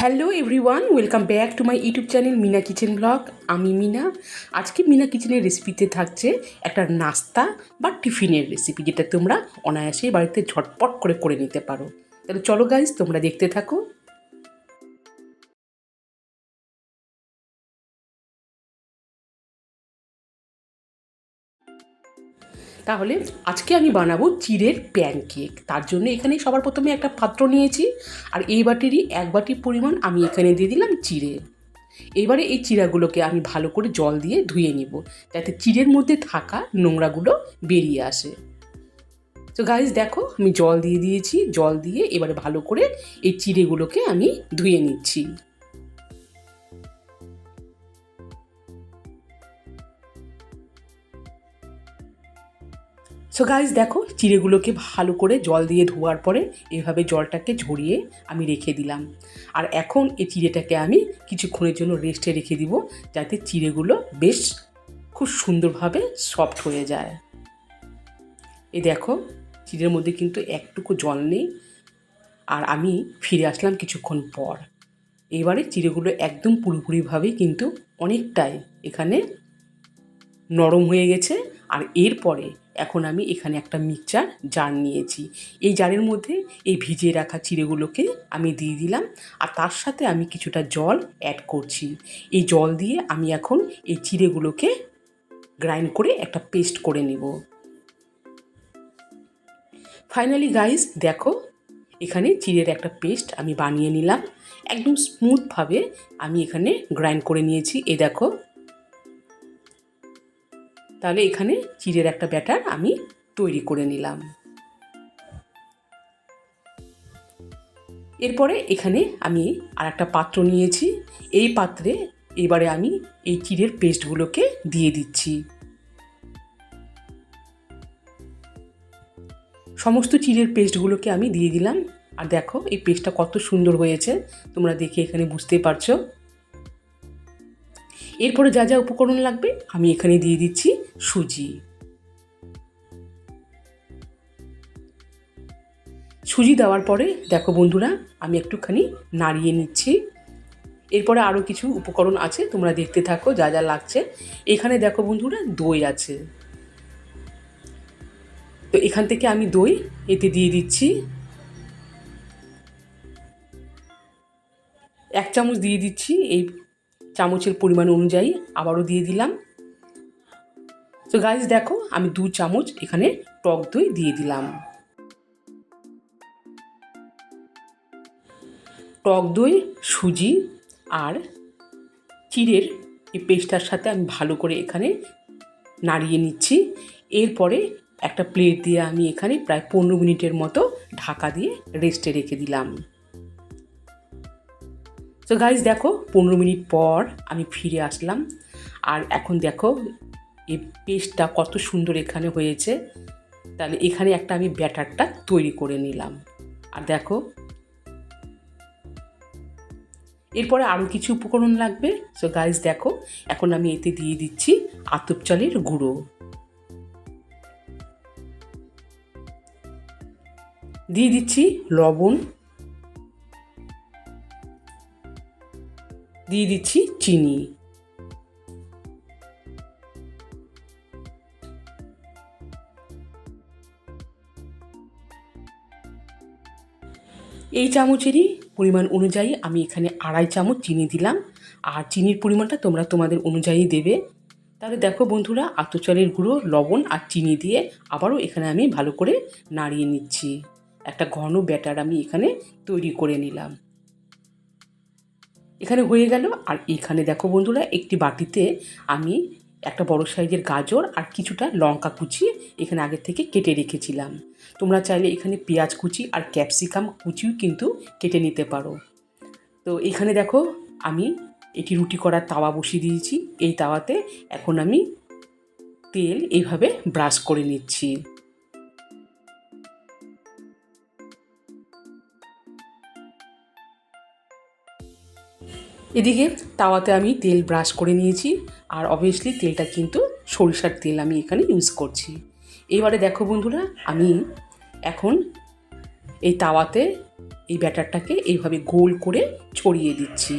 Hello everyone, welcome back to my YouTube channel Mina kitchen blog. আমি মিনা। আজকে মিনা কিচেনের রেসিপিতে থাকছে একটা নাস্তা বা টিফিনের রেসিপি, যেটা তোমরা অনায়াসেই বাড়িতে ঝটপট করে করে নিতে পারো। তাহলে চলো গাইজ তোমরা দেখতে থাকো। তাহলে আজকে আমি বানাবো চিড়ের প্যানকেক। তার জন্য এখানে সবার প্রথমে একটা পাত্র নিয়েছি, আর এই বাটিরই এক বাটি পরিমাণ আমি এখানে দিয়ে দিলাম চিড়ে। এবারে এই চিড়াগুলোকে আমি ভালো করে জল দিয়ে ধুয়ে নিব, যাতে চিড়ের মধ্যে থাকা নোংরাগুলো বেরিয়ে আসে। তো গাইজ দেখো, আমি জল দিয়ে দিয়েছি, জল দিয়ে এবারে ভালো করে এই চিড়েগুলোকে আমি ধুয়ে নিচ্ছি। সো গাইজ দেখো, চিড়েগুলোকে ভালো করে জল দিয়ে ধোয়ার পরে এভাবে জলটাকে ঝরিয়ে আমি রেখে দিলাম। আর এখন এই চিড়েটাকে আমি কিছুক্ষণের জন্য রেস্টে রেখে দিব, যাতে চিড়েগুলো বেশ খুব সুন্দরভাবে সফট হয়ে যায়। এ দেখো, চিড়ের মধ্যে কিন্তু একটুকু জল নেই। আর আমি ফিরে আসলাম কিছুক্ষণ পর। এবারে চিড়েগুলো একদম পুরোপুরিভাবে কিন্তু অনেকটাই এখানে নরম হয়ে গেছে। আর এরপরে এখন আমি এখানে একটা মিক্সচার জার নিয়েছি। এই জারের মধ্যে এই ভিজিয়ে রাখা চিড়েগুলোকে আমি দিয়ে দিলাম আর তার সাথে আমি কিছুটা জল অ্যাড করছি। এই জল দিয়ে আমি এখন এই চিড়েগুলোকে গ্রাইন্ড করে একটা পেস্ট করে নেব। ফাইনালি গাইস দেখো, এখানে চিড়ের একটা পেস্ট আমি বানিয়ে নিলাম। একদম স্মুথভাবে আমি এখানে গ্রাইন্ড করে নিয়েছি। এ দেখো তাহলে এখানে চিড়ের একটা ব্যাটার আমি তৈরি করে নিলাম। এরপরে এখানে আমি আর একটা পাত্র নিয়েছি। এই পাত্রে এবারে আমি এই চিড়ের পেস্টগুলোকে দিয়ে দিচ্ছি। সমস্ত চিড়ের পেস্টগুলোকে আমি দিয়ে দিলাম। আর দেখো, এই পেস্টটা কত সুন্দর হয়েছে। তোমরা দেখে এখানে বুঝতেই পারছ। এরপরে যা যা উপকরণ লাগবে আমি এখানে দিয়ে দিচ্ছি সুজি। সুজি দেওয়ার পরে, দেখো বন্ধুরা, আমি একটুখানি নাড়িয়ে নিচ্ছি। এরপরে আরও কিছু উপকরণ আছে, তোমরা দেখতে থাকো যা যা লাগছে। এখানে দেখো বন্ধুরা, দই আছে। তো এখান থেকে আমি দই এতে দিয়ে দিচ্ছি। এক চামচ দিয়ে দিচ্ছি এই চামচের পরিমাণ অনুযায়ী আবারও দিয়ে দিলাম। তো গাইজ দেখো, আমি দু চামচ এখানে টক দই দিয়ে দিলাম। টক দই, সুজি আর চিড়ের এই পেস্টার সাথে আমি ভালো করে এখানে নাড়িয়ে নিচ্ছি। এরপরে একটা প্লেট দিয়ে আমি এখানে প্রায় পনেরো মিনিটের মতো ঢাকা দিয়ে রেস্টে রেখে দিলাম। তো গাইজ দেখো, পনেরো মিনিট পর আমি ফিরে আসলাম। আর এখন দেখো, এই পেস্টটা কত সুন্দর এখানে হয়েছে। তাহলে এখানে একটা আমি ব্যাটারটা তৈরি করে নিলাম। আর দেখো, এরপরে আরও কিছু উপকরণ লাগবে। সো গাইজ দেখো, এখন আমি এতে দিয়ে দিচ্ছি আতপ চালের গুঁড়ো। দিয়ে দিচ্ছি লবণ দিয়ে দিচ্ছি চিনি। এই চামচেরই পরিমাণ অনুযায়ী আমি এখানে আড়াই চামচ চিনি দিলাম। আর চিনির পরিমাণটা তোমরা তোমাদের অনুযায়ী দেবে। তাহলে দেখো বন্ধুরা, আতচালের গুঁড়ো, লবণ আর চিনি দিয়ে আবারও এখানে আমি ভালো করে নাড়িয়ে নিচ্ছি। একটা ঘন ব্যাটার আমি এখানে তৈরি করে নিলাম। এখানে হয়ে গেল। আর এখানে দেখো বন্ধুরা, একটি বাটিতে আমি একটা বড় সাইজের গাজর আর কিছুটা লঙ্কা কুচি এখানে আগে থেকে কেটে রেখেছিলাম। তোমরা চাইলে এখানে পেঁয়াজ কুচি আর ক্যাপসিকাম কুচিও কিন্তু কেটে নিতে পারো। তো এখানে দেখো, আমি এটি রুটি করার তাওয়া বসিয়ে দিয়েছি। এই তাওয়াতে এখন আমি তেল এইভাবে ব্রাশ করে নিচ্ছি। এদিকে তাওয়াতে আমি তেল ব্রাশ করে নিয়েছি আর অবভিয়াসলি তেলটা কিন্তু সরিষার তেল আমি এখানে ইউজ করছি। এবারে দেখো বন্ধুরা, আমি এখন এই তাওয়াতে এই ব্যাটারটাকে এইভাবে গোল করে ছড়িয়ে দিচ্ছি।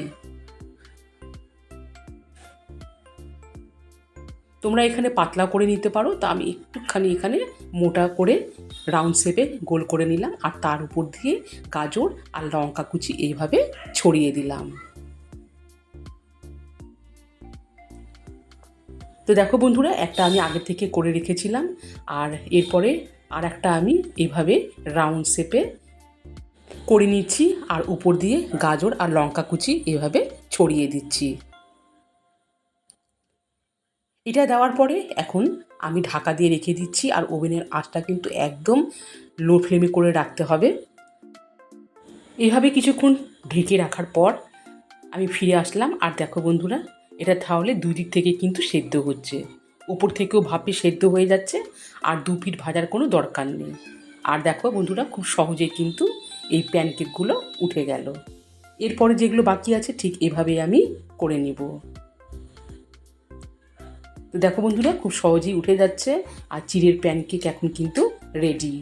তোমরা এখানে পাতলা করে নিতে পারো, তা আমি একটুখানি এখানে মোটা করে রাউন্ড শেপে গোল করে নিলাম আর তার উপর দিয়ে গাজর আর লঙ্কা কুচি এইভাবে ছড়িয়ে দিলাম। তো দেখো বন্ধুরা, একটা আমি আগে থেকে করে রেখেছিলাম, আর এরপরে আর একটা আমি এভাবে রাউন্ড শেপে করে নিচ্ছি, আর উপর দিয়ে গাজর আর লঙ্কা কুচি এভাবে ছড়িয়ে দিচ্ছি। এটা দেওয়ার পরে এখন আমি ঢাকা দিয়ে রেখে দিচ্ছি, আর ওভেনের আঁচটা কিন্তু একদম লো ফ্লেমে করে রাখতে হবে। এভাবে কিছুক্ষণ ঢেকে রাখার পর আমি ফিরে আসলাম, আর দেখো বন্ধুরা এটা তাহলে দুই দিক থেকে কিন্তু সেদ্ধ হচ্ছে। উপর থেকেও ভাপে সেদ্ধ হয়ে যাচ্ছে, আর দু পিঠ ভাজার কোনো দরকার নেই। আর দেখো বন্ধুরা, খুব সহজেই কিন্তু এই প্যানকেকগুলো উঠে গেল। এরপরে যেগুলো বাকি আছে, ঠিক এভাবেই আমি করে নিব। তো দেখো বন্ধুরা, খুব সহজেই উঠে যাচ্ছে, আর চিড়ের প্যানকেক এখন কিন্তু রেডি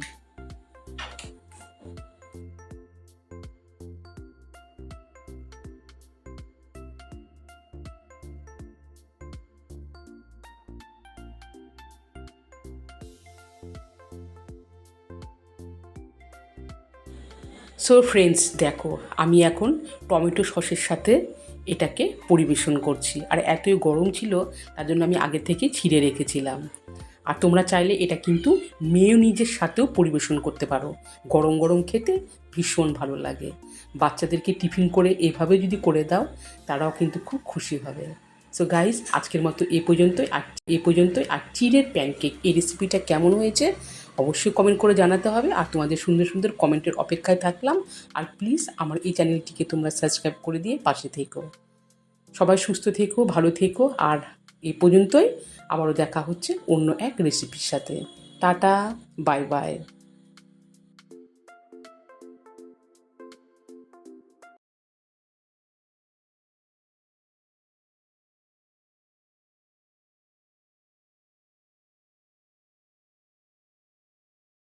সো ফ্রেন্ডস দেখো, আমি এখন টমেটো সসের সাথে এটাকে পরিবেশন করছি। আর এতই গরম ছিল, তার জন্য আমি আগে থেকে ছিঁড়ে রেখেছিলাম। আর তোমরা চাইলে এটা কিন্তু মেয়োনিজের সাথেও পরিবেশন করতে পারো। গরম গরম খেতে ভীষণ ভালো লাগে। বাচ্চাদেরকে টিফিন করে এভাবে যদি করে দাও, তারাও কিন্তু খুব খুশি হবে। সো গাইজ আজকের মতো এ পর্যন্তই। আর এ পর্যন্তই। আর চিড়ের প্যানকেক এই রেসিপিটা কেমন হয়েছে? অবশ্যই কমেন্ট করে জানাতে হবে। আর তোমাদের সুন্দর সুন্দর কমেন্টের অপেক্ষায় থাকলাম। আর প্লিজ আমার এই চ্যানেলটিকে তোমরা সাবস্ক্রাইব করে দিয়ে পাশে থেকো। সবাই সুস্থ থেকো, ভালো থেকো। আর এই পর্যন্তই। আবারও দেখা হচ্ছে অন্য এক রেসিপির সাথে। Tata bye bye